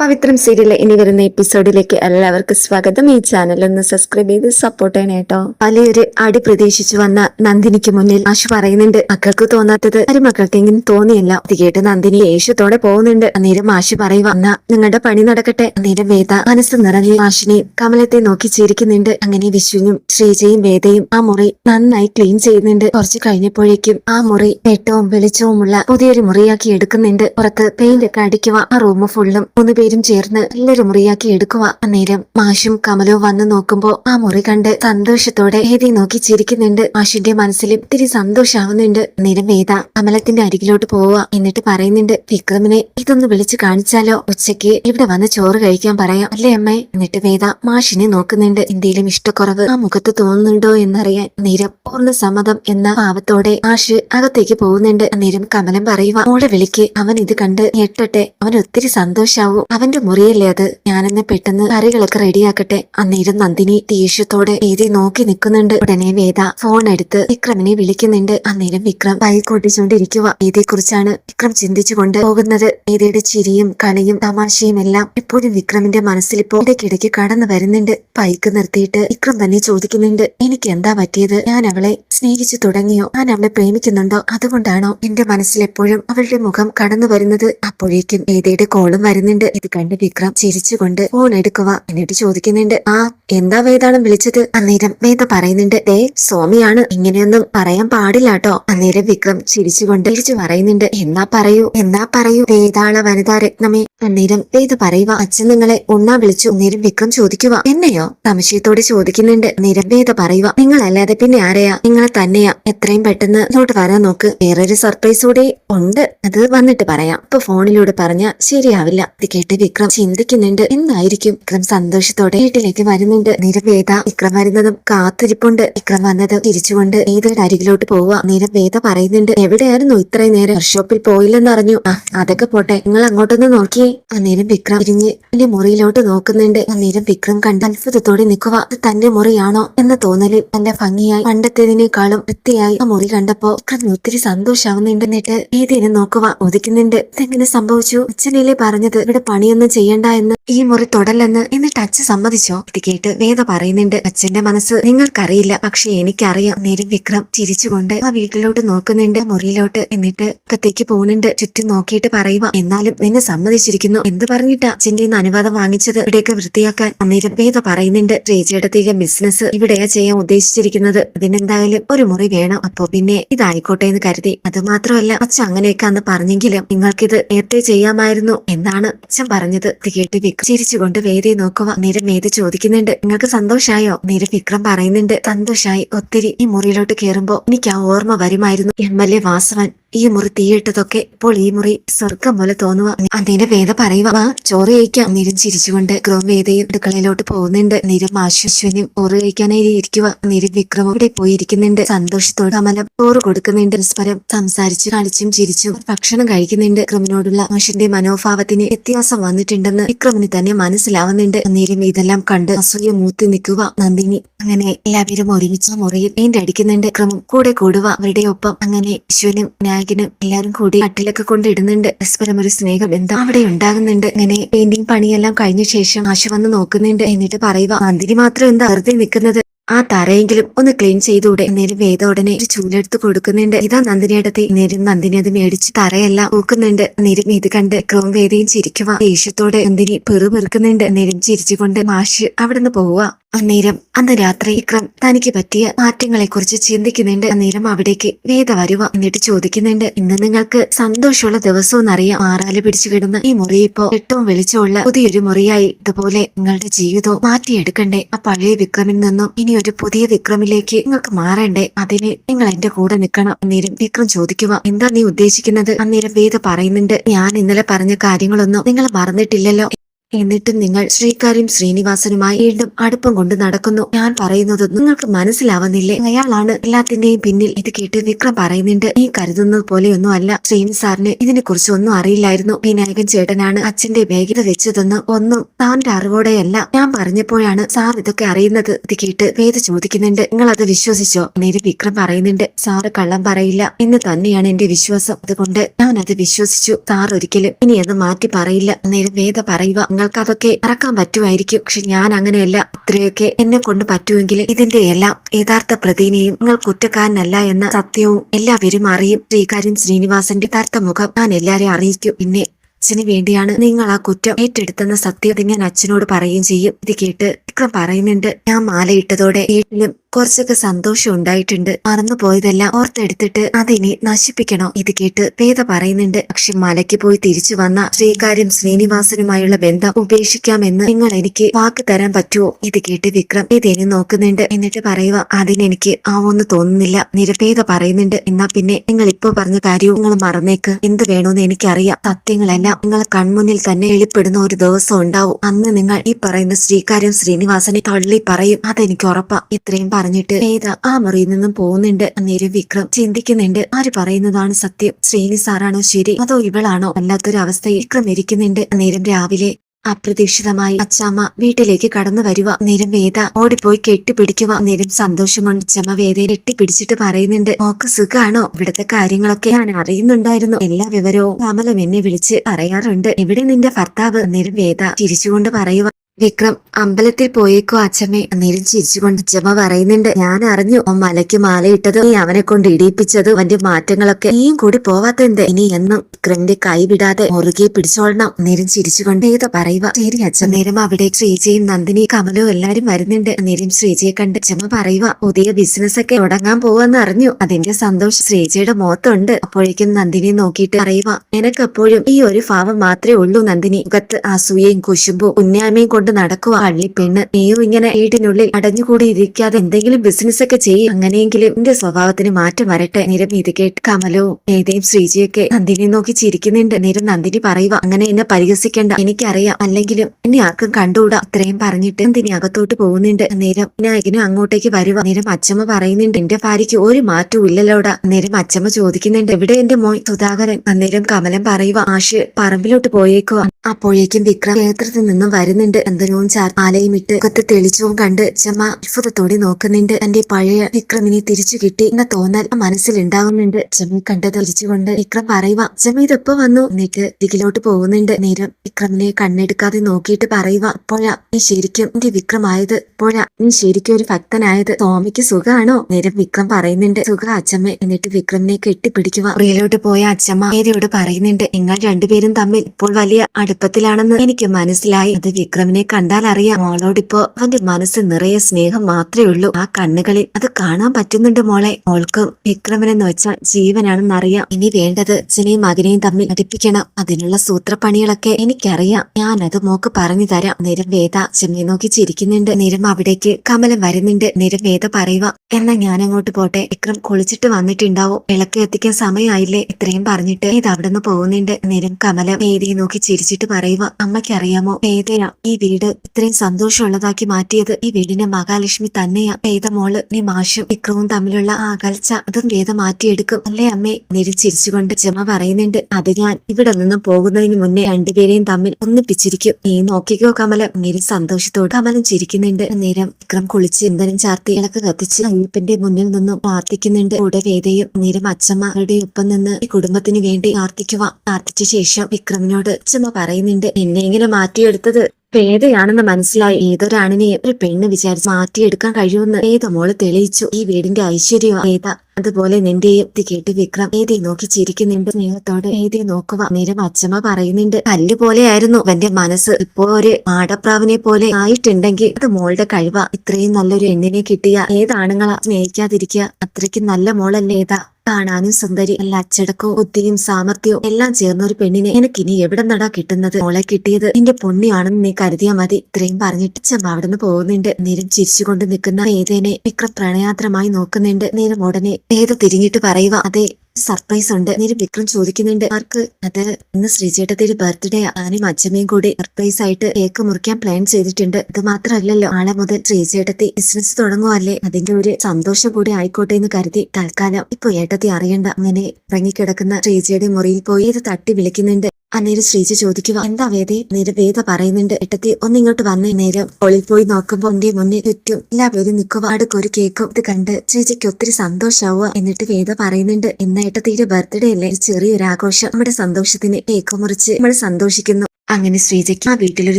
പവിത്രം സീരിയലിലെ ഇനി വരുന്ന എപ്പിസോഡിലേക്ക് എല്ലാവർക്കും സ്വാഗതം. ഈ ചാനൽ ഒന്ന് സബ്സ്ക്രൈബ് ചെയ്ത് സപ്പോർട്ട് ചെയ്യണം കേട്ടോ വലിയൊരു അടി പ്രതീക്ഷിച്ചു വന്ന നന്ദിനിക്ക് മുന്നിൽ ആശു പറയുന്നുണ്ട് മക്കൾക്ക് തോന്നാത്തത് ഒരു ഇങ്ങനെ തോന്നിയല്ല. ഇത് കേട്ട് നന്ദിനി ഏഷ്യത്തോടെ പോകുന്നുണ്ട്. അന്നേരം ആശു പറയുക എന്നാ നിങ്ങളുടെ പണി നടക്കട്ടെ. അന്നേരം വേദ മനസ്സ് നിറഞ്ഞ ആശിനെ കമലത്തെ നോക്കി ചിരിക്കുന്നുണ്ട്. അങ്ങനെ വിശ്വനും ശ്രീജയും വേദയും ആ മുറി നന്നായി ക്ലീൻ ചെയ്യുന്നുണ്ട്. കുറച്ച് കഴിഞ്ഞപ്പോഴേക്കും ആ മുറി വെട്ടവും വെളിച്ചവുമുള്ള പുതിയൊരു മുറിയാക്കി എടുക്കുന്നുണ്ട്. പുറത്ത് പെയിന്റ് ഒക്കെ അടിക്കുക ആ റൂം ഫുള്ളും മൂന്ന് പേരും ചേർന്ന് നല്ലൊരു മുറിയാക്കി എടുക്കുക അന്നേരം മാഷും കമലോ വന്നു നോക്കുമ്പോ ആ മുറി കണ്ട് സന്തോഷത്തോടെ വേദി നോക്കി ചിരിക്കുന്നുണ്ട്. മാഷിന്റെ മനസ്സിൽ ഇത്തിരി സന്തോഷാവുന്നുണ്ട്. അന്നേരം വേദ കമലത്തിന്റെ അരികിലോട്ട് പോവുക എന്നിട്ട് പറയുന്നുണ്ട് വിക്രമിനെ ഇതൊന്ന് വിളിച്ചു കാണിച്ചാലോ? ഉച്ചയ്ക്ക് ഇവിടെ വന്ന് ചോറ് കഴിക്കാൻ പറയാം അല്ലേ അമ്മേ? എന്നിട്ട് വേദ മാഷിനെ നോക്കുന്നുണ്ട് എന്തെങ്കിലും ഇഷ്ടക്കുറവ് ആ മുഖത്ത് തോന്നുന്നുണ്ടോ എന്നറിയാൻ? നേരം പൂർണ സമ്മതം എന്ന ഭാവത്തോടെ മാഷ് അകത്തേക്ക് പോകുന്നുണ്ട്. അന്നേരം കമലം പറയുക മോളെ വിളിക്ക്. അവൻ ഇത് കണ്ട് ഞെട്ടട്ടെ. അവൻ ഒത്തിരി സന്തോഷാവും. അവന്റെ മുറിയല്ലേ അത്? ഞാനെന്ന് പെട്ടെന്ന് കറികളൊക്കെ റെഡിയാക്കട്ടെ. അന്നേരം നന്ദിനി ദേഷ്യത്തോടെ രീതി നോക്കി നിൽക്കുന്നുണ്ട്. ഉടനെ വേദ ഫോൺ എടുത്ത് വിക്രമിനെ വിളിക്കുന്നുണ്ട്. അന്നേരം വിക്രം ബൈക്ക് ഓട്ടിച്ചുകൊണ്ടിരിക്കുക വേദിയെ കുറിച്ചാണ് വിക്രം ചിന്തിച്ചുകൊണ്ട് പോകുന്നത്. നീതിയുടെ ചിരിയും കളിയും തമാശയും എല്ലാം എപ്പോഴും വിക്രമിന്റെ മനസ്സിൽ മനസ്സിലിപ്പോ ഇടയ്ക്കിടയ്ക്ക് കടന്നു വരുന്നുണ്ട്. പൈക്ക് നിർത്തിയിട്ട് വിക്രം തന്നെ ചോദിക്കുന്നുണ്ട്. എനിക്ക് എന്താ പറ്റിയത്? ഞാൻ അവളെ സ്നേഹിച്ചു തുടങ്ങിയോ? ഞാൻ അവളെ പ്രേമിക്കുന്നുണ്ടോ? അതുകൊണ്ടാണോ എന്റെ മനസ്സിൽ എപ്പോഴും അവളുടെ മുഖം കടന്നു വരുന്നത്? അപ്പോഴേക്കും നീതിയുടെ കോളും വരുന്നുണ്ട്. ഇത് കണ്ട് വിക്രം ചിരിച്ചുകൊണ്ട് ഫോൺ എടുക്കുക. എന്നിട്ട് ചോദിക്കുന്നുണ്ട് ആ എന്താ വേദാണം വിളിച്ചത്? അന്നേരം വേദ പറയുന്നുണ്ട് ദേ സ്വാമിയാണ്. ഇങ്ങനെയൊന്നും പറയാൻ പാടില്ല കേട്ടോ അന്നേരം വിക്രം ചിരിച്ചുകൊണ്ട് തിരിച്ചു പറയുന്നുണ്ട് എന്നാ പറയൂ എന്നാ പറയൂ വേദാള വനിതാ രത്നമേ. അന്നേരം വേദ പറയുക അച്ഛൻ നിങ്ങളെ ഉണ്ണാ വിളിച്ചു. അന്നേരം വിക്രം ചോദിക്കുക എന്നെയോ? സംശയത്തോടെ ചോദിക്കുന്നുണ്ട്. അന്നേരം വേദ പറയുക നിങ്ങളല്ലാതെ പിന്നെ ആരെയാ? നിങ്ങളെ തന്നെയാ. എത്രയും പെട്ടെന്ന് ഇങ്ങോട്ട് വരാൻ നോക്ക്. വേറൊരു സർപ്രൈസോടെ ഉണ്ട്. അത് വന്നിട്ട് പറയാം. ഇപ്പൊ ഫോണിലൂടെ പറഞ്ഞ ശരിയാവില്ല. ഇത് കേട്ട് വിക്രം ചിന്തിക്കുന്നുണ്ട്. എന്തായിരിക്കും വിക്രം സന്തോഷത്തോടെ വീട്ടിലേക്ക് വരുന്നുണ്ട്. നിരവേദ വിക്രം വരുന്നതും കാത്തിരിപ്പുണ്ട്. വിക്രം വന്നത് തിരിച്ചുകൊണ്ട് നീതയുടെ അരികിലോട്ട് പോവുക നിരവേദ പറയുന്നുണ്ട് എവിടെയായിരുന്നു ഇത്രയും നേരം? വർക്ക്ഷോപ്പിൽ പോയില്ലെന്ന് അറിഞ്ഞു. ആ അതൊക്കെ പോട്ടെ. നിങ്ങൾ അങ്ങോട്ടൊന്ന് നോക്കിയേ. അന്നേരം വിക്രം തിരിഞ്ഞ് എന്റെ മുറിയിലോട്ട് നോക്കുന്നുണ്ട്. അന്നേരം വിക്രം കണ്ട് അത്ഭുതത്തോടെ നിൽക്കുക. അത് തന്റെ മുറിയാണോ? എന്ന തോന്നലിൽ തന്റെ ഭംഗിയായി പണ്ടത്തേതിനേക്കാളും വൃത്തിയായി ആ മുറി കണ്ടപ്പോ വിക്രം ഒത്തിരി സന്തോഷാവുന്നുണ്ടെന്നിട്ട് ഏതിനെ നോക്കുക? ഒതുക്കുന്നുണ്ട് ഇതെങ്ങനെ സംഭവിച്ചു? അച്ഛനല്ലേ പറഞ്ഞത്. ഇവിടെ പണിയൊന്നും ചെയ്യണ്ട എന്ന് ഈ മുറി തൊടല്ലെന്ന് എന്നിട്ട് അച്ഛൻ സമ്മതിച്ചോ? ഇത് കേട്ട് വേദ പറയുന്നുണ്ട്. അച്ഛന്റെ മനസ്സ് നിങ്ങൾക്കറിയില്ല. പക്ഷെ എനിക്കറിയാം. നേരം വിക്രം ചിരിച്ചുകൊണ്ട് ആ വീട്ടിലോട്ട് നോക്കുന്നുണ്ട്. മുറിയിലോട്ട് എന്നിട്ട് അകത്തേക്ക് പോകുന്നുണ്ട്. ചുറ്റും നോക്കിയിട്ട് പറയുക എന്നാലും നിന്നെ സമ്മതിച്ചിരിക്കുന്നു. എന്ത് പറഞ്ഞിട്ടാ അച്ഛന്റെ അനുവാദം വാങ്ങിച്ചത്? ഇവിടെയൊക്കെ വൃത്തിയാക്കാൻ. അന്നേരം വേദ പറയുന്നുണ്ട് രേചയുടെ ബിസിനസ് ഇവിടെയാ ചെയ്യാൻ ഉദ്ദേശിച്ചിരിക്കുന്നത്. അതിനെന്തായാലും ഒരു മുറി വേണം. അപ്പോ പിന്നെ ഇതായിക്കോട്ടെ എന്ന് കരുതി. അത് മാത്രമല്ല അച്ഛൻ അങ്ങനെയൊക്കെ അന്ന് പറഞ്ഞെങ്കിലും നിങ്ങൾക്കിത് നേരത്തെ ചെയ്യാമായിരുന്നു എന്നാണ് അച്ഛൻ പറഞ്ഞത് കേട്ട് വിക്രം ചിരിച്ചുകൊണ്ട് വേദി നോക്കുക നേരം വേദി ചോദിക്കുന്നുണ്ട്. നിങ്ങൾക്ക് സന്തോഷായോ? നേരം വിക്രം പറയുന്നുണ്ട്. സന്തോഷായി. ഒത്തിരി. ഈ മുറിയിലോട്ട് കയറുമ്പോ എനിക്ക് ആ ഓർമ്മ വരുമായിരുന്നു. എം എൽ എ വാസവൻ ഈ മുറി തീയിട്ടതൊക്കെ ഇപ്പോൾ ഈ മുറി സ്വർഗം പോലെ തോന്നുക അതിന്റെ വേദ പറയുക വാ ചോറ് കഴിക്കാം. നിരം ചിരിച്ചുകൊണ്ട് ക്രോം വേദയും അടുക്കളയിലോട്ട് പോകുന്നുണ്ട്. നിരം ആശ്വസ്വനും ചോറ് കഴിക്കാനായി ഇരിക്കുക നിരം വിക്രമം ഇവിടെ പോയിരിക്കുന്നുണ്ട്. സന്തോഷത്തോടെ അമലം ചോറ് കൊടുക്കുന്നുണ്ട്. പരസ്പരം സംസാരിച്ചു കളിച്ചും ചിരിച്ചും ഭക്ഷണം കഴിക്കുന്നുണ്ട്. വിക്രമിനോടുള്ള മനുഷ്യന്റെ മനോഭാവത്തിന് വ്യത്യാസം വന്നിട്ടുണ്ടെന്ന് വിക്രമിന് തന്നെ മനസ്സിലാവുന്നുണ്ട്. നിരം ഇതെല്ലാം കണ്ട് അസൂയ മൂത്തി നിൽക്കുക നന്ദിനി അങ്ങനെ എല്ലാവരും ഒരുമിച്ച് മുറിയിൽ പെയിന്റ് അടിക്കുന്നുണ്ട് കൂടെ കൂടുക അവരുടെ ഒപ്പം അങ്ങനെ വിശ്വനും നായകനും എല്ലാരും കൂടി കട്ടിലൊക്കെ കൊണ്ട് ഇടുന്നുണ്ട്. പരസ്പരം ഒരു സ്നേഹം എന്താ അവിടെ ഉണ്ടാകുന്നുണ്ട്. അങ്ങനെ പെയിന്റിംഗ് പണിയെല്ലാം കഴിഞ്ഞ ശേഷം ആശ വന്ന് നോക്കുന്നുണ്ട്. എന്നിട്ട് പറയുക നന്ദിനി മാത്രം എന്താ വെറുതെ നിൽക്കുന്നത്? ആ തറയെങ്കിലും ഒന്ന് ക്ലീൻ ചെയ്തൂടെ നേരം വേദ ഉടനെ ഒരു ചൂലെടുത്ത് കൊടുക്കുന്നുണ്ട്. ഇതാ നന്ദിനിയടത്തെ നേരം നന്ദിനി അത് മേടിച്ച് തറയെല്ലാം ഊക്കുന്നുണ്ട് നേരം ഇത് കണ്ട് ക്രോം വേദയും ചിരിക്കുക ദേഷ്യത്തോടെ നന്ദിനി പെറുപെറുക്കുന്നുണ്ട് നേരം ചിരിച്ചുകൊണ്ട് മാഷ് അവിടെ നിന്ന് പോവുക അന്നേരം അന്ന് രാത്രി വിക്രം തനിക്ക് പറ്റിയ മാറ്റങ്ങളെ കുറിച്ച് ചിന്തിക്കുന്നുണ്ട്. അന്നേരം അവിടേക്ക് വേദ വരുവ എന്നിട്ട് ചോദിക്കുന്നുണ്ട്. ഇന്ന് നിങ്ങൾക്ക് സന്തോഷമുള്ള ദിവസവും അറിയാം മാറാൽ പിടിച്ചു കിടന്ന് ഈ മുറി ഇപ്പോ ഏറ്റവും വെളിച്ചമുള്ള പുതിയൊരു മുറിയായി. ഇതുപോലെ നിങ്ങളുടെ ജീവിതവും മാറ്റിയെടുക്കണ്ടേ. ആ പഴയ വിക്രമിൽ നിന്നും ഇനി ഒരു പുതിയ വിക്രമിലേക്ക് നിങ്ങൾക്ക് മാറണ്ടേ. അതിന് നിങ്ങൾ എന്റെ കൂടെ നിൽക്കണം. അന്നേരം വിക്രം ചോദിക്കുക എന്താ നീ ഉദ്ദേശിക്കുന്നത്? അന്നേരം വേദ പറയുന്നുണ്ട് ഞാൻ ഇന്നലെ പറഞ്ഞ കാര്യങ്ങളൊന്നും നിങ്ങൾ മറന്നിട്ടില്ലല്ലോ. എന്നിട്ടും നിങ്ങൾ ശ്രീകാര്യം ശ്രീനിവാസനുമായി വീണ്ടും അടുപ്പം കൊണ്ട് നടക്കുന്നു. ഞാൻ പറയുന്നത് നിങ്ങൾക്ക് മനസ്സിലാവുന്നില്ലേ? അയാളാണ് എല്ലാത്തിന്റെയും പിന്നിൽ ഇത് കേട്ട് വിക്രം പറയുന്നുണ്ട്. ഈ കരുതുന്നത് പോലെയൊന്നും അല്ല ശ്രീനി സാറിന് ഇതിനെ കുറിച്ച് ഒന്നും അറിയില്ലായിരുന്നു. വിനായകൻ ചേട്ടനാണ് അച്ഛന്റെ വേഗത വെച്ചതെന്ന് ഒന്നും താന്റെ അറിവോടെയല്ല ഞാൻ പറഞ്ഞപ്പോഴാണ് സാർ ഇതൊക്കെ അറിയുന്നത്. ഇത് കേട്ട് വേദ ചോദിക്കുന്നുണ്ട്. നിങ്ങൾ അത് വിശ്വസിച്ചോ? നേരെ വിക്രം പറയുന്നുണ്ട്. സാറ് കള്ളം പറയില്ല. എന്ന് തന്നെയാണ് എന്റെ വിശ്വാസം. അതുകൊണ്ട് ഞാൻ അത് വിശ്വസിച്ചു. സാർ ഒരിക്കലും ഇനി അത് മാറ്റി പറയില്ല. നേരെ വേദ പറയുക. നിങ്ങൾക്ക് അതൊക്കെ മറക്കാൻ പറ്റുമായിരിക്കും. പക്ഷെ ഞാൻ അങ്ങനെയല്ല. അത്രയൊക്കെ എന്നെ കൊണ്ട് പറ്റുമെങ്കിൽ ഇതിന്റെ എല്ലാം യഥാർത്ഥ പ്രതിനെയും നിങ്ങൾ കുറ്റക്കാരനല്ല എന്ന സത്യവും എല്ലാവരും അറിയും. ശ്രീകാര്യം ശ്രീനിവാസന്റെ യഥാർത്ഥ മുഖം ഞാൻ എല്ലാരെയും അറിയിക്കും. പിന്നെ അച്ഛന് വേണ്ടിയാണ് നിങ്ങൾ ആ കുറ്റം ഏറ്റെടുത്തെന്ന സത്യം ഞാൻ അച്ഛനോട് പറയുകയും ചെയ്യും. ഇത് കേട്ട് വിക്രം പറയുന്നുണ്ട് ഞാൻ മാലയിട്ടതോടെ വീട്ടിലും കുറച്ചൊക്കെ സന്തോഷം ഉണ്ടായിട്ടുണ്ട്. മറന്നു പോയതെല്ലാം ഓർത്തെടുത്തിട്ട് അതിനെ നശിപ്പിക്കണോ. ഇത് കേട്ട് വേദ പറയുന്നുണ്ട് പക്ഷെ മലയ്ക്ക് പോയി തിരിച്ചു വന്ന ശ്രീകാര്യം ശ്രീനിവാസനുമായുള്ള ബന്ധം ഉപേക്ഷിക്കാമെന്ന് നിങ്ങൾ എനിക്ക് വാക്ക് തരാൻ പറ്റുമോ? ഇത് കേട്ട് വിക്രം ഇതിനെ നോക്കുന്നുണ്ട്. എന്നിട്ട് പറയുക അതിനെനിക്ക് ആവോന്ന് തോന്നുന്നില്ല. നിരപേദ പറയുന്നുണ്ട് എന്നാ പിന്നെ നിങ്ങൾ ഇപ്പോ പറഞ്ഞ കാര്യവും നിങ്ങൾ മറന്നേക്ക്. എന്ത് വേണോന്ന് എനിക്കറിയാം. സത്യങ്ങളെല്ലാം നിങ്ങളെ കൺമുന്നിൽ തന്നെ വെളിപ്പെടുന്ന ഒരു ദിവസം ഉണ്ടാവും. അന്ന് നിങ്ങൾ ഈ പറയുന്ന ശ്രീകാര്യം ശ്രീനിവാസനെ തള്ളി പറയും. അതെനിക്ക് ഉറപ്പാ. ഇത്രയും പറഞ്ഞിട്ട് വേദ ആ മുറിയിൽ നിന്നും പോകുന്നുണ്ട്. അന്നേരം വിക്രം ചിന്തിക്കുന്നുണ്ട്. ആര് പറയുന്നതാണ് സത്യം? ശ്രീനി സാറാണോ ശരി? അതോ ഇവളാണോ? അവസ്ഥ വിക്രം ഇരിക്കുന്നുണ്ട്. അന്നേരം രാവിലെ അപ്രതീക്ഷിതമായി അച്ചാമ്മ വീട്ടിലേക്ക് കടന്നു വരുക. നേരം വേദ ഓടിപ്പോയി കെട്ടിപ്പിടിക്കുക. നേരം സന്തോഷമുണ്ട്. അച്ചമ്മ വേദയെ കെട്ടിപ്പിടിച്ചിട്ട് പറയുന്നുണ്ട് മോക്ക് സുഖാണോ? ഇവിടുത്തെ കാര്യങ്ങളൊക്കെ ഞാൻ അറിയുന്നുണ്ടായിരുന്നു. എല്ലാ വിവരവും കമലം എന്നെ വിളിച്ച് പറയാറുണ്ട്. ഇവിടെ നിന്റെ ഭർത്താവ്? നേരം വേദ തിരിച്ചുകൊണ്ട് പറയുക വിക്രം അമ്പലത്തിൽ പോയേക്കോ അച്ഛമ്മേ അന്നേരം ചിരിച്ചുകൊണ്ട് അച്ഛമ്മ പറയുന്നുണ്ട്. ഞാൻ അറിഞ്ഞു ഓ മലയ്ക്ക് മാലയിട്ടത് നീ അവനെ കൊണ്ട് ഇടിയിപ്പിച്ചത് അവന്റെ മാറ്റങ്ങളൊക്കെ നീയും കൂടി പോവാത്തെന്ത് ഇനി എന്നും വിക്രമിന്റെ കൈ വിടാതെ മുറുകെ പിടിച്ചോളണം അന്നേരം ചിരിച്ചുകൊണ്ട് ഏത് പറയുക? ശരി അച്ഛൻ നേരം അവിടെ ശ്രീജയും നന്ദിനി കമലും എല്ലാരും വരുന്നുണ്ട്. അന്നേരം ശ്രീജയെ കണ്ട് അച്ഛമ്മ പറയുക പുതിയ ബിസിനസ് ഒക്കെ തുടങ്ങാൻ പോവാന്ന് അറിഞ്ഞു. അതിന്റെ സന്തോഷം ശ്രീജയുടെ മുഖത്തുണ്ട്. അപ്പോഴേക്കും നന്ദിനി നോക്കിയിട്ട് പറയുക നിനക്കെപ്പോഴും ഈ ഒരു ഭാവം മാത്രമേ ഉള്ളൂ നന്ദിനി. മുഖത്ത് അസൂയയും കുശുമ്പും ഉന്യാമയും കൊണ്ട് നടക്കുക. അള്ളിപ്പെണ്ണ് നീയും ഇങ്ങനെ വീടിനുള്ളിൽ അടഞ്ഞുകൂടി ഇരിക്കാതെ എന്തെങ്കിലും ബിസിനസ് ഒക്കെ ചെയ്യും. അങ്ങനെയെങ്കിലും എന്റെ സ്വഭാവത്തിന് മാറ്റം വരട്ടെ. നിരം ഇത് കേട്ട് കമലോ നേതയും ശ്രീജിയൊക്കെ നന്ദിനെ നോക്കി ചിരിക്കുന്നുണ്ട്. നിരം നന്ദിനി പറയുക അങ്ങനെ എന്നെ പരിഹസിക്കേണ്ട. എനിക്കറിയാം. അല്ലെങ്കിലും എന്നെ ആർക്കും കണ്ടുകൂടാ. ഇത്രയും പറഞ്ഞിട്ട് നന്ദിനി അകത്തോട്ട് പോകുന്നുണ്ട്. നേരം വിനായകനും അങ്ങോട്ടേക്ക് വരുക. നിരം അച്ഛമ്മ പറയുന്നുണ്ട് എന്റെ ഭാര്യയ്ക്ക് ഒരു മാറ്റവും ഇല്ലല്ലോടാ. നിരം അച്ഛമ്മ ചോദിക്കുന്നുണ്ട് എവിടെ എന്റെ മോൻ? സുധാകരൻ അന്നേരം കമലം പറയുക ആഷ് പറമ്പിലോട്ട് പോയേക്കുവാ അപ്പോഴേക്കും വിക്രം ക്ഷേത്രത്തിൽ നിന്നും വരുന്നുണ്ട്. ചന്ദനവും ചാർമാലയും ഇട്ട് മുഖത്ത് തെളിച്ചവും കണ്ട് ചമ്മ അത്ഭുതത്തോടെ നോക്കുന്നുണ്ട്. തന്റെ പഴയ വിക്രമിനെ തിരിച്ചു കിട്ടി എന്ന തോന്നൽ ആ മനസ്സിലുണ്ടാകുന്നുണ്ട് ചമ്മ കണ്ടത് തിരിച്ചുകൊണ്ട് വിക്രം പറയുക ചമ്മ ഇതെപ്പോ വന്നു? എന്നിട്ട് ദിഗിലോട്ട് പോകുന്നുണ്ട്. നേരം വിക്രമിനെ കണ്ണെടുക്കാതെ നോക്കിയിട്ട് പറയുക അപ്പോഴാ നീ ശരിക്കും എന്റെ വിക്രമായത് അപ്പോഴാ നീ ശരിക്കും ഒരു ഭക്തനായത് സ്വാമിക്ക് സുഖാണോ? നേരം വിക്രം പറയുന്നുണ്ട്. സുഖ അച്ചമ്മ. എന്നിട്ട് വിക്രമിനെ കെട്ടിപ്പിടിക്കുക റിയലോട്ട് പോയ അച്ചമ്മ ഏതയോട് പറയുന്നുണ്ട് നിങ്ങൾ രണ്ടുപേരും തമ്മിൽ ഇപ്പോൾ വലിയ അടുപ്പത്തിലാണെന്ന് എനിക്ക് മനസ്സിലായി. അത് വിക്രമിനെ കണ്ടാൽ അറിയാം. മോളോടിപ്പോ അവന്റെ മനസ്സ് നിറയെ സ്നേഹം മാത്രമേ ഉള്ളൂ. ആ കണ്ണുകളിൽ അത് കാണാൻ പറ്റുന്നുണ്ട് മോളെ. മോൾക്ക് വിക്രമനെന്ന് വെച്ചാൽ ജീവനാണെന്ന് അറിയാം ഇനി വേണ്ടത് അച്ഛനെയും മകനെയും തമ്മിൽ അടുപ്പിക്കണം. അതിനുള്ള സൂത്രപ്പണികളൊക്കെ എനിക്കറിയാം. ഞാൻ അത് മോക്ക് പറഞ്ഞു തരാം. നിരം വേദ അച്ഛനെ നോക്കി ചിരിക്കുന്നുണ്ട്. നിരം അവിടേക്ക് കമലം വരുന്നുണ്ട്. നിരം വേദ പറയുക എന്നാ ഞാൻ അങ്ങോട്ട് പോട്ടെ. വിക്രം കുളിച്ചിട്ട് വന്നിട്ടുണ്ടാവും. വിളക്ക് എത്തിക്കാൻ സമയമായില്ലേ? ഇത്രയും പറഞ്ഞിട്ട് ഇത് അവിടെ നിന്ന് പോകുന്നുണ്ട്. നിരം കമലം വേദയെ നോക്കി ചിരിച്ചിട്ട് പറയുക അമ്മയ്ക്കറിയാമോ? വേദയാ ഈ വീട് ഇത്രയും സന്തോഷമുള്ളതാക്കി മാറ്റിയത് ഈ വീടിന്റെ മഹാലക്ഷ്മി തന്നെയാ. വേദ മോൾ നീ മാഷും വിക്രവും തമ്മിലുള്ള ആ അകൽച്ച അതും വേദ മാറ്റിയെടുക്കും. അല്ലേ അമ്മേ? നിരിച്ചിരിച്ചുകൊണ്ട് ചിരിച്ചുകൊണ്ട് ജമ പറയുന്നുണ്ട്. അത് ഞാൻ ഇവിടെ നിന്ന് പോകുന്നതിന് മുന്നേ രണ്ടുപേരെയും തമ്മിൽ ഒന്നിപ്പിച്ചിരിക്കും. നീ നോക്കിക്കോ കമലം. നിരി സന്തോഷത്തോട് കമലം ചിരിക്കുന്നുണ്ട്. നേരം വിക്രം കുളിച്ച് ഇന്ധനം ചാർത്തി ഇളക്ക് കത്തിച്ച് അയ്യപ്പന്റെ മുന്നിൽ നിന്നും പ്രാർത്ഥിക്കുന്നുണ്ട്. കൂടെ വേദയും നേരം അച്ഛമ്മയുടെ ഒപ്പം നിന്ന് ഈ കുടുംബത്തിന് വേണ്ടി പ്രാർത്ഥിക്കുക പ്രാർത്ഥിച്ച ശേഷം വിക്രമിനോട് അച്ഛമ്മ പറയുന്നുണ്ട്. എന്നെ ഇങ്ങനെ മാറ്റിയെടുത്തത് പേദയാണെന്ന് മനസ്സിലായി. ഏതൊരാണിനെയും ഒരു പെണ്ണ് വിചാരിച്ച് മാറ്റിയെടുക്കാൻ കഴിയുമെന്ന് ഏത മോൾ തെളിയിച്ചു. ഈ വീടിന്റെ ഐശ്വര്യം ഏത? അതുപോലെ നിന്റെയും ഇത് കേട്ട് വിക്രം ഏതി നോക്കി ചിരിക്കുന്നുണ്ട്. സ്നേഹത്തോടെ ഏതി നോക്കുക നേരം അച്ഛമ്മ പറയുന്നുണ്ട്. കല്ല് പോലെയായിരുന്നു. അവന്റെ മനസ്സ് ഇപ്പോ ഒരു ആടപ്രാവിനെ പോലെ ആയിട്ടുണ്ടെങ്കിൽ അത് മോളുടെ കഴിവ. ഇത്രയും നല്ലൊരു എണ്ണിനെ കിട്ടിയ ഏതാണുങ്ങളാ സ്നേഹിക്കാതിരിക്കുക. അത്രയ്ക്ക് നല്ല മോളല്ലേ ഏതാ? കാണാനും സുന്ദരി അല്ല അച്ചടക്കവും ബുദ്ധിയും സാമർഥ്യവും എല്ലാം ചേർന്ന ഒരു പെണ്ണിനെ എനിക്കിനി എവിടെ നടാ കിട്ടുന്നത്? മോളെ കിട്ടിയത് നിന്റെ പൊണ്ണിയാണെന്ന് നീ കരുതിയാ മതി. ഇത്രയും പറഞ്ഞിട്ട് ചെമ്മ അവിടുന്ന് പോകുന്നുണ്ട്. നേരം ചിരിച്ചുകൊണ്ട് നിൽക്കുന്ന ഏതേനെ വിക്ര പ്രണയാത്രമായി നോക്കുന്നുണ്ട്. നേരം ഉടനെ ഏത് തിരിഞ്ഞിട്ട് പറയുക അതെ സർപ്രൈസ് ഉണ്ട്. നേരെ വിക്രം ചോദിക്കുന്നുണ്ട് ആർക്ക്? അത് ഇന്ന് ശ്രീചേട്ടത്തിന്റെ ബർത്ത്ഡേ ആനയും അച്ഛമ്മയും കൂടി സർപ്രൈസ് ആയിട്ട് കേക്ക് മുറിക്കാൻ പ്ലാൻ ചെയ്തിട്ടുണ്ട്. അത് മാത്രമല്ലല്ലോ നാളെ മുതൽ ശ്രീചേട്ടത്തി ബിസിനസ് തുടങ്ങുവല്ലേ? അതിന്റെ ഒരു സന്തോഷം കൂടി ആയിക്കോട്ടെ എന്ന് കരുതി തൽക്കാലം. ഇപ്പൊ ഏട്ടത്തി അറിയണ്ട. അങ്ങനെ ഇറങ്ങിക്കിടക്കുന്ന ശ്രീജയുടെ മുറിയിൽ പോയി ഇത് തട്ടി വിളിക്കുന്നുണ്ട്. അന്നേരം ശ്രീജി ചോദിക്കുക എന്താ വേദി? നേരെ വേദ പറയുന്നുണ്ട് എട്ടത്തി ഒന്നിങ്ങോട്ട് വന്ന നേരം. ഹോളിൽ പോയി നോക്കുമ്പോ എന്റെ മുന്നിൽ ചുറ്റും എല്ലാവരും നിൽക്കുക അടുക്കൊരു കേക്കും ഇത് കണ്ട് ശ്രീജിക്ക് ഒത്തിരി സന്തോഷാവുക എന്നിട്ട് വേദ പറയുന്നുണ്ട് ഇന്ന് ഏട്ടത്തിയുടെ ബർത്ത്ഡേ അല്ലേ? ചെറിയൊരു ആഘോഷം നമ്മുടെ സന്തോഷത്തിന് കേക്ക് മുറിച്ച് നമ്മൾ സന്തോഷിക്കുന്നു. അങ്ങനെ ശ്രീജയ്ക്ക് ആ വീട്ടിലൊരു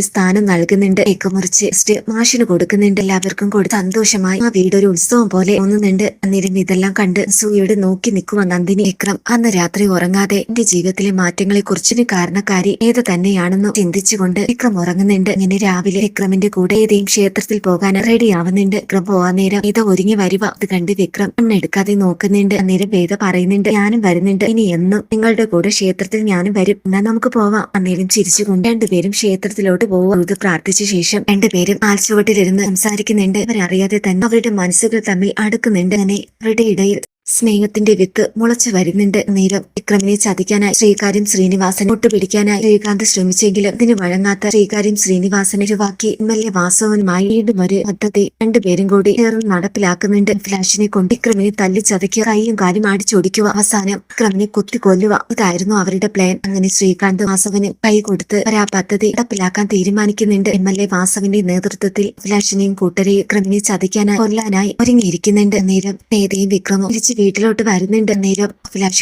സ്ഥാനം നൽകുന്നുണ്ട്. കേക്ക് മുറിച്ച് മാഷിന് കൊടുക്കുന്നുണ്ട്. എല്ലാവർക്കും കൊടുത്ത് സന്തോഷമായി ആ വീടൊരു ഉത്സവം പോലെ തോന്നുന്നുണ്ട്. അന്നേരം ഇതെല്ലാം കണ്ട് സൂയോട് നോക്കി നിൽക്കുവാൻ നന്ദിനി വിക്രം. അന്ന് രാത്രി ഉറങ്ങാതെ എന്റെ ജീവിതത്തിലെ മാറ്റങ്ങളെ കുറിച്ചിന് കാരണക്കാരി ഏത് തന്നെയാണെന്ന് ചിന്തിച്ചുകൊണ്ട് വിക്രം ഉറങ്ങുന്നുണ്ട്. ഇങ്ങനെ രാവിലെ വിക്രമിന്റെ കൂടെ ഏതെങ്കിലും ക്ഷേത്രത്തിൽ പോകാൻ റെഡി ആവുന്നുണ്ട് വിക്രം പോവാൻ നേരം ഇത് ഒരുങ്ങി വരുക അത് കണ്ട് വിക്രം കണ്ണെടുക്കാതെ നോക്കുന്നുണ്ട്. അന്നേരം വേദ പറയുന്നുണ്ട് ഞാനും വരുന്നുണ്ട്. ഇനി എന്നും നിങ്ങളുടെ കൂടെ ക്ഷേത്രത്തിൽ ഞാനും വരും. എന്നാൽ നമുക്ക് പോവാം. അന്നേരം ചിരിച്ചുകൊണ്ട് രണ്ടുപേരും ക്ഷേത്രത്തിലോട്ട് പോകുന്നത് പ്രാർത്ഥിച്ച ശേഷം രണ്ടുപേരും ആൽച്ചുവട്ടിലിരുന്ന് സംസാരിക്കുന്നുണ്ട്. അവരറിയാതെ തന്നെ അവരുടെ മനസ്സുകൾ തമ്മിൽ അടുക്കുന്നുണ്ട്. അങ്ങനെ അവരുടെ ഇടയിൽ സ്നേഹത്തിന്റെ വിത്ത് മുളച്ചു വരുന്നുണ്ട്. നേരം വിക്രമിനെ ചതിക്കാനായി ശ്രീകാര്യം ശ്രീനിവാസൻ ഒട്ടുപിടിക്കാനായി ശ്രീകാന്ത് ശ്രമിച്ചെങ്കിലും ഇതിന് വഴങ്ങാത്ത ശ്രീകാര്യം ശ്രീനിവാസനെ ഒഴിവാക്കി എം എൽ എ വാസവനുമായി വീണ്ടും ഒരു പദ്ധതി രണ്ടുപേരും കൂടി ചേർന്ന് നടപ്പിലാക്കുന്നുണ്ട്. ഫ്ലാഷിനെ കൊണ്ട് വിക്രമിനെ തല്ലി ചതയ്ക്കുക കൈയും കാര്യം അടിച്ചൊടിക്കുക അവസാനം വിക്രമിനെ കുത്തി കൊല്ലുക ഇതായിരുന്നു അവരുടെ പ്ലാൻ അങ്ങനെ ശ്രീകാന്ത് വാസവന് കൈ കൊടുത്ത് ആ പദ്ധതി നടപ്പിലാക്കാൻ തീരുമാനിക്കുന്നുണ്ട്. എം എൽ എ വാസവന്റെ നേതൃത്വത്തിൽ ഫ്ലാഷിനെയും കൂട്ടരെയും വിക്രമിനെ ചതിക്കാനായി കൊല്ലാനായി ഒരുങ്ങിയിരിക്കുന്നുണ്ട്. നേരം നേതയും വിക്രമും തിരിച്ച് വീട്ടിലോട്ട് വരുന്നുണ്ട് നേരം.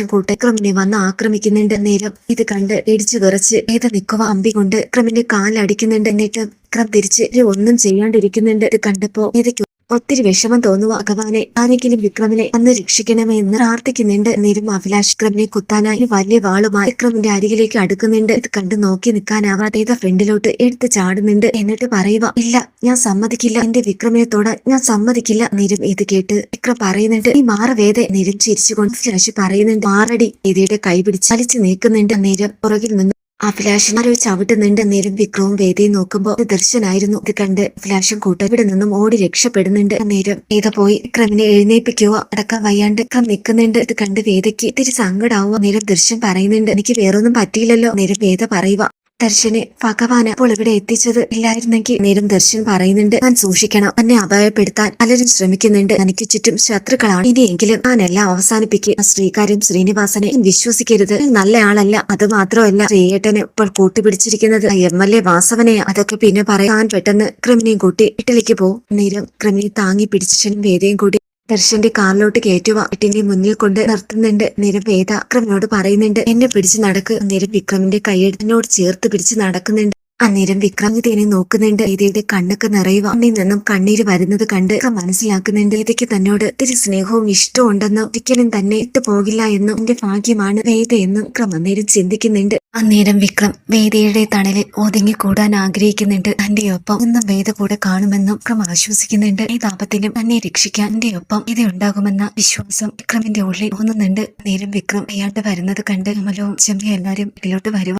കൂട്ടക്രമിനെ വന്ന് ആക്രമിക്കുന്നുണ്ട് നേരം. ഇത് കണ്ട് ഇടിച്ചു വിറച്ച് ഏത് നിൽക്കുക അമ്പി കൊണ്ട് ക്രമിന്റെ കാലടിക്കുന്നുണ്ട് എന്നിട്ട് വിക്രം തിരിച്ച് ഒന്നും ചെയ്യാണ്ടിരിക്കുന്നുണ്ട്. ഇത് കണ്ടപ്പോ വേദയ്ക്ക് ഒത്തിരി വിഷമം തോന്നുക ഭഗവാനെ? ആരെങ്കിലും വിക്രമിനെ അന്ന് രക്ഷിക്കണമേ എന്ന് പ്രാർത്ഥിക്കുന്നുണ്ട്. നേരും അഭിലാഷ് വിക്രമിനെ കുത്താനായി വലിയ വാളുമായി വിക്രമിന്റെ അരികിലേക്ക് അടുക്കുന്നുണ്ട്. ഇത് കണ്ടു നോക്കി നിൽക്കാനാവാതെ ഫ്രണ്ടിലോട്ട് എടുത്ത് ചാടുന്നുണ്ട്. എന്നിട്ട് പറയുക ഇല്ല ഞാൻ സമ്മതിക്കില്ല. എന്റെ വിക്രമിനെ തൊടാൻ ഞാൻ സമ്മതിക്കില്ല. നിരും ഇത് കേട്ട് വിക്രം പറയുന്നുണ്ട്. ഈ മാറ വേദ നേരം ചിരിച്ചുകൊണ്ട് ഫ്ലാഷ് പറയുന്നുണ്ട്. മാറടി വേദയുടെ കൈ പിടിച്ച് വലിച്ചു നീക്കുന്നുണ്ട്. നേരം പുറകിൽ നിന്ന് അഭിലാഷൻ ചവിട്ട് ചവിട്ടുന്നുണ്ട് നേരം വിക്രവും വേദിയും നോക്കുമ്പോൾ ദർശനായിരുന്നു. ഇത് കണ്ട് അഭിലാഷം കൂട്ടം ഇവിടെ നിന്നും ഓടി രക്ഷപ്പെടുന്നുണ്ട്. നേരം വേദ പോയി വിക്രമിനെ എഴുന്നേൽപ്പിക്കുക അടക്കം വയ്യാണ്ട് വിക്രം നിൽക്കുന്നുണ്ട്. ഇത് കണ്ട് വേദയ്ക്ക് ഇത്തിരി സങ്കടാവുക നേരം ദൃശ്യം പറയുന്നുണ്ട് എനിക്ക് വേറൊന്നും പറ്റിയില്ലല്ലോ. നേരം വേദ പറയുക ദർശനെ ഭഗവാന് അപ്പോൾ ഇവിടെ എത്തിച്ചത് ഇല്ലായിരുന്നെങ്കിൽ നേരം ദർശൻ പറയുന്നുണ്ട് ഞാൻ സൂക്ഷിക്കണം. എന്നെ അപായപ്പെടുത്താൻ പലരും ശ്രമിക്കുന്നുണ്ട്. എനിക്ക് ചുറ്റും ശത്രുക്കളാണ്. ഇനിയെങ്കിലും ഞാൻ എല്ലാം അവസാനിപ്പിക്കുക ശ്രീകാര്യം ശ്രീനിവാസനെ വിശ്വസിക്കരുത്. നല്ല ആളല്ല. അത് മാത്രമല്ല ശ്രീയേട്ടനെ ഇപ്പോൾ കൂട്ടുപിടിച്ചിരിക്കുന്നത്. എം എൽ എ വാസവനെ അതൊക്കെ പിന്നെ പറയാൻ പെട്ടെന്ന് ക്രിമിനെയും കൂട്ടി വീട്ടിലേക്ക് പോകും. നേരം ക്രിമിനെ താങ്ങി പിടിച്ചും വേദയും കൂടി ദർശന്റെ കാറിലോട്ട് കയറ്റുക വീട്ടിന്റെ മുന്നിൽ കൊണ്ട് നിർത്തുന്നുണ്ട്. നിരം വേദ. വിക്രമിനോട് പറയുന്നുണ്ട് എന്നെ പിടിച്ച് നടക്ക്. നിരം വിക്രമിന്റെ കൈയെടുത്തിനോട് ചേർത്ത് പിടിച്ച് നടക്കുന്നുണ്ട്. അന്നേരം വിക്രം നോക്കുന്നുണ്ട്. വേദയുടെ കണ്ണൊക്കെ നിറയുക അന്നിൽ നിന്നും കണ്ണീര് വരുന്നത് കണ്ട് മനസ്സിലാക്കുന്നുണ്ട്. വേദയ്ക്ക് തന്നോട് ഒത്തിരി സ്നേഹവും ഇഷ്ടവും ഉണ്ടെന്നും ഒരിക്കലും തന്നെ ഇട്ടു പോകില്ല എന്നും എന്റെ ഭാഗ്യമാണ് വേദ എന്നും വിക്രം അന്നേരം ചിന്തിക്കുന്നുണ്ട്. അന്നേരം വിക്രം വേദയുടെ തണലിൽ ഒതുങ്ങി കൂടാൻ ആഗ്രഹിക്കുന്നുണ്ട്. തന്റെ ഒപ്പം ഇന്നും വേദ കൂടെ കാണുമെന്നും വിക്രം ആശ്വസിക്കുന്നുണ്ട്. ഈ താപത്തിലും തന്നെ രക്ഷിക്കാൻ എന്റെ ഒപ്പം ഇത് ഉണ്ടാകുമെന്ന വിശ്വാസം വിക്രമിന്റെ ഉള്ളിൽ തോന്നുന്നുണ്ട് നേരം വിക്രം അയാളുടെ വരുന്നത് കണ്ട് കമലവും ചെമ്മി എല്ലാരും ഇതിലോട്ട് വരുക